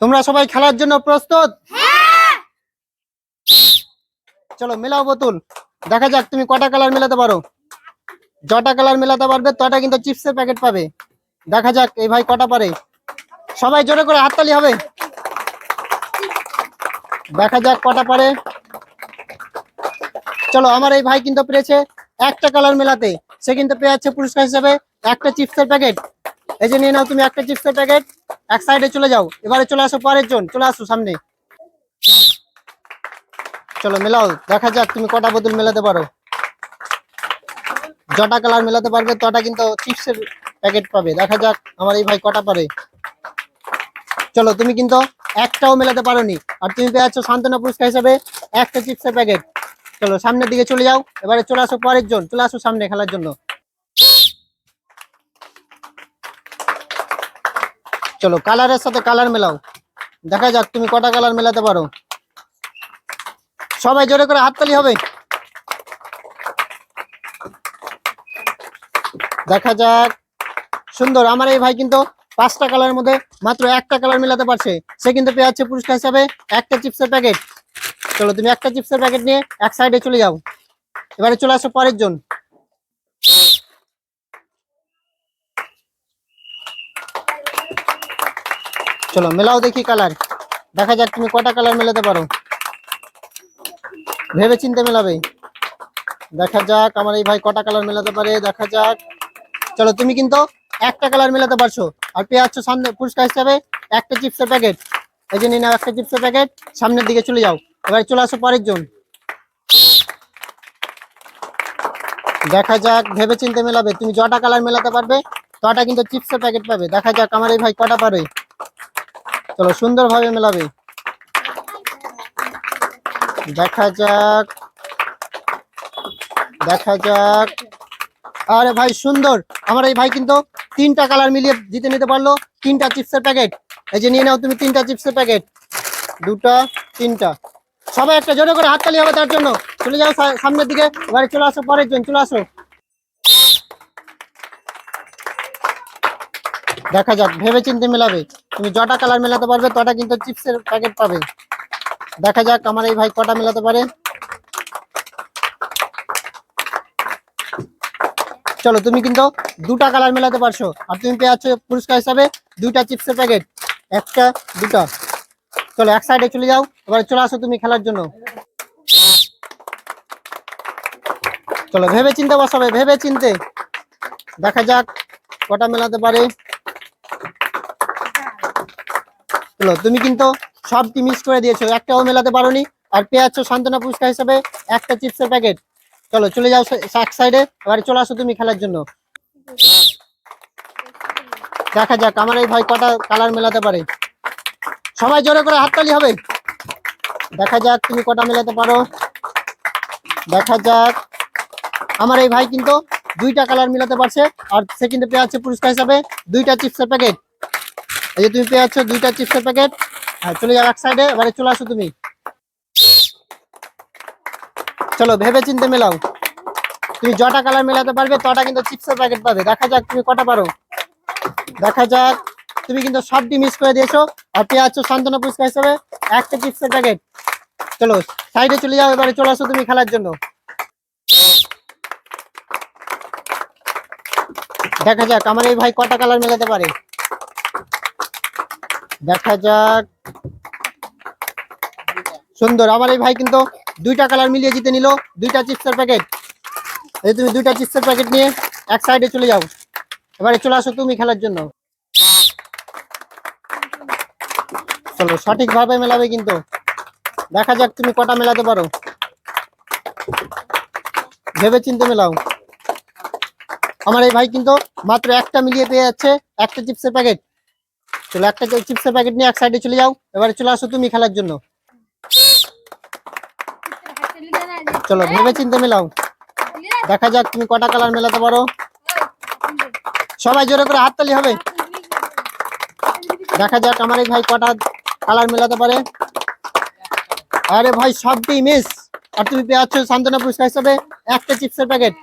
তোমরা সবাই খেলার জন্য প্রস্তুত? চলো মেলাও বোতল। দেখা যাক তুমি কটা কালার মেলাতে পারো। যটা কালার মেলাতে পারবে তটা কিন্তু চিপসের প্যাকেট পাবে। দেখা যাক এই ভাই কটা পারে। সবাই জোরে করে হাততালি হবে। দেখা যাক কটা পারে। চলো আমার এই ভাই কিন্তু পেরেছে একটা কালার মেলাতে। সে কিন্তু পেয়ে যাচ্ছে পুরস্কার হিসেবে একটা চিপসের প্যাকেট। এই যে নিয়ে নাও তুমি একটা চিপসের প্যাকেট এক সাইডে চলে যাও। এবারে চলে আসো পরের জন, চলে আসো সামনে। চলো মেলাও, দেখা যাক তুমি কটা বোতল মেলাতে পারো। যটা কালার মেলাতে পারবে, তটা কিন্তু চিপসের প্যাকেট পাবে। দেখা যাক আমার এই ভাই কটা পারে। চলো তুমি কিন্তু একটাও মেলাতে পারোনি। আর তুমি পেয়ে যাচ্ছ সান্ত্বনা পুরস্কার হিসাবে একটা চিপসের প্যাকেট চলো সামনের দিকে চলে যাও, এবারে চলে আসো পরের জন, চলে আসো সামনে খেলার জন্য। চলো, কালারের সাথে কালার মেলাও। দেখা যাক তুমি কটা কালার মেলাতে পারো। সবাই জোরে করে হাততালি হবে। দেখা যাক। সুন্দর, আমার এই ভাই কিন্তু পাঁচটা কালারের মধ্যে মাত্র একটা কালার মেলাতে পারছে। সে কিন্তু পেয়ে যাচ্ছে পুরস্কার হিসাবে একটা চিপসের প্যাকেট। চলো, তুমি একটা চিপসের প্যাকেট নিয়ে এক সাইডে চলে যাও। এবারে চলে আসো পরের জন। চলো, মেলাও দেখি কালার দেখা যাক তুমি কটা কালার মেলাতে পারো। ভেবে চিনতে মেলাবে। দেখা যাক, আমার এই ভাই কটা কালার মেলাতে পারে, দেখা যাক। চলো, তুমি কিন্তু একটা কালার মেলাতে পারছ। আর পেয়ে যাচ্ছ সামনে পুরস্কার হিসাবে একটা চিপসের প্যাকেট এই যে নাও একটা চিপসের প্যাকেট সামনের দিকে চলে যাও। এবার চলে আসো পরের জন। দেখা যাক ভেবে চিন্তে মেলাবে। তুমি যটা কালার মেলাতে পারবে, তটা কিন্তু চিপসের প্যাকেট পাবে। দেখা যাক, আমার এই ভাই কটা পারে। চলো সুন্দরভাবে মেলাবে। দেখা যাক। দেখা যাক। আরে ভাই, সুন্দর। আমার এই ভাই কিন্তু তিনটা কালার মিলিয়ে জিতে নিতে পারল। তিনটা চিপসের প্যাকেট এই যে নিয়ে নাও তুমি তিনটা চিপসের প্যাকেট দুটা, তিনটা। সবাই একটা জোরে করে হাততালি হবে তার জন্য। চলে যাও সামনের দিকে। এবারে চলে আসো, পরের জন, চলে আসো। দেখা যাক ভেবে চিন্তে মেলাবে। তুমি যটা কালার মেলাতে পারবে, তটা কিন্তু চিপসের প্যাকেট পাবে। দেখা যাক আমার এই ভাই কটা মেলাতে পারে। চলো, তুমি কিন্তু দুটা কালার মেলাতে পারছ। আর তুমি পেয়ে পুরস্কার হিসাবে দুইটা চিপসের প্যাকেট একটা, দুটা। চলো, এক সাইডে চলে যাও। এবার চলে আসো তুমি খেলার জন্য। চলো ভেবে চিন্তে বসাবে ভেবে চিনতে দেখা যাক কটা মেলাতে পারে। চলো তুমি কিন্তু সবটি মিস করে দিয়েছ? একটাও মেলাতে পারোনি। আর পেয়ে যাচ্ছ সান্ত্বনা পুরস্কার হিসাবে একটা চিপসের প্যাকেট চলো, চলে যাও এক সাইডে এবারে চলে আসো তুমি খেলার জন্য। দেখা যাক, আমার এই ভাই কটা কালার মেলাতে পারে। সবাই জোরে করে হাততালি হবে। দেখা যাক তুমি কটা মেলাতে পারো। দেখা যাক। আমার এই ভাই কিন্তু দুইটা কালার মেলাতে পারছে। আর সে কিন্তু পেয়ে যাচ্ছে পুরস্কার হিসাবে দুইটা চিপসের প্যাকেট এই যে তুমি পেয়ে যাচ্ছ দুইটা চিপসের প্যাকেট। হ্যাঁ চলে যাও এক সাইডে এবারে চলে আসো তুমি। চলো ভেবে চিন্তে মেলাও। তুমি যটা কালার মেলাতে পারবে, তটা কিন্তু চিপসের প্যাকেট পাবে। দেখা যাক তুমি কটা পারো। দেখা যাক, তুমি কিন্তু সবটি মিস করে দিয়েছ। আর পেয়ে যাচ্ছ সান্ত্বনা পুরস্কার হিসাবে একটা চিপসের প্যাকেট। চলো সাইডে চলে যাও, এবারে চলে আসো তুমি খেলার জন্য। দেখা যাক, আমার এই ভাই কটা কালার মেলাতে পারে। দেখা যাক। সুন্দর আমার এই ভাই কিন্তু দুইটা কালার মিলিয়ে জিতে নিল। দুইটা চিপসের প্যাকেট এই তুমি দুইটা চিপসের প্যাকেট নিয়ে এক সাইডে চলে যাও। এবারে চলে আসো তুমি খেলার জন্য। চলো সঠিকভাবে মেলাবে কিন্তু। দেখা যাক তুমি কটা মেলাতে পারো। ভেবে চিনতে মেলাও। আমার এই ভাই কিন্তু মাত্র একটা মিলিয়ে পেয়ে যাচ্ছে, একটা চিপসের প্যাকেট চলো, একটা চিপসের প্যাকেট নিয়ে এক সাইডে চলে যাও। এবারে চলে আসো তুমি খেলার জন্য। চলো ভেবে চিনতে মেলাও। দেখা যাক তুমি কটা কালার মেলাতে পারো। সবাই জোরে করে হাততালি হবে। দেখা যাক আমার এই ভাই কটা কালার মেলাতে পারে। আরে ভাই সবটি মিস আর তুমি পেয়ে যাচ্ছ সান্ত্বনা পুরস্কার হিসাবে একটা চিপসের প্যাকেট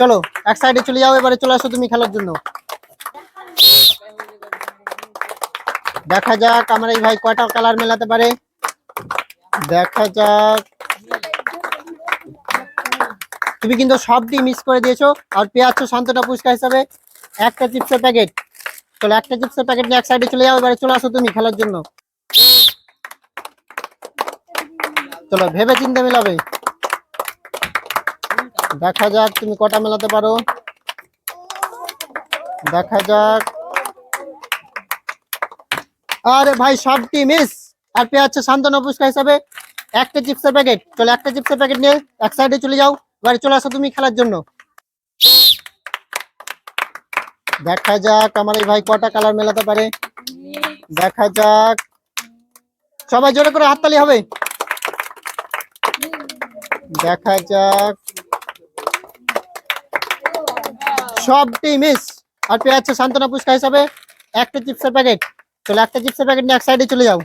চলো, এক সাইডে চলে যাও, এবারে চলে আসো তুমি খেলার জন্য। দেখা যাক আমার এই ভাই কয়টা কালার মেলাতে পারে। দেখা যাক। তুমি কিন্তু সবটি মিস করে দিয়েছ। আর পেয়ে শান্তটা পুরস্কার হিসাবে একটা চিপসের প্যাকেট চলো একটা চিপসের প্যাকেট নিয়ে এক সাইডে চলে যাও, এবারে চলে আসো তুমি খেলার জন্য। চলো ভেবে চিন্তা মেলাবে। দেখা যাক তুমি কটা মেলাতে পারো। দেখা যাক। আরে ভাই, সবটি মিস আর পেয়ে যাচ্ছে শান্তনা পুরস্কার হিসাবে একটা চিপসের প্যাকেট চলো একটা চিপসের প্যাকেট নিয়ে এক সাইডে চলে যাও। এবারে চলে আসো তুমি খেলার জন্য। দেখা যাক আমার এই ভাই কটা কালার মেলাতে পারে। দেখা যাক। সবাই জোরে করে হাততালি হবে। দেখা যাক। সবটি মিস আর পেয়ে যাচ্ছে শান্তনা পুরস্কার হিসাবে একটা চিপসের প্যাকেট চলো একটা চিপসের প্যাকেট নিয়ে এক সাইডে চলে যাও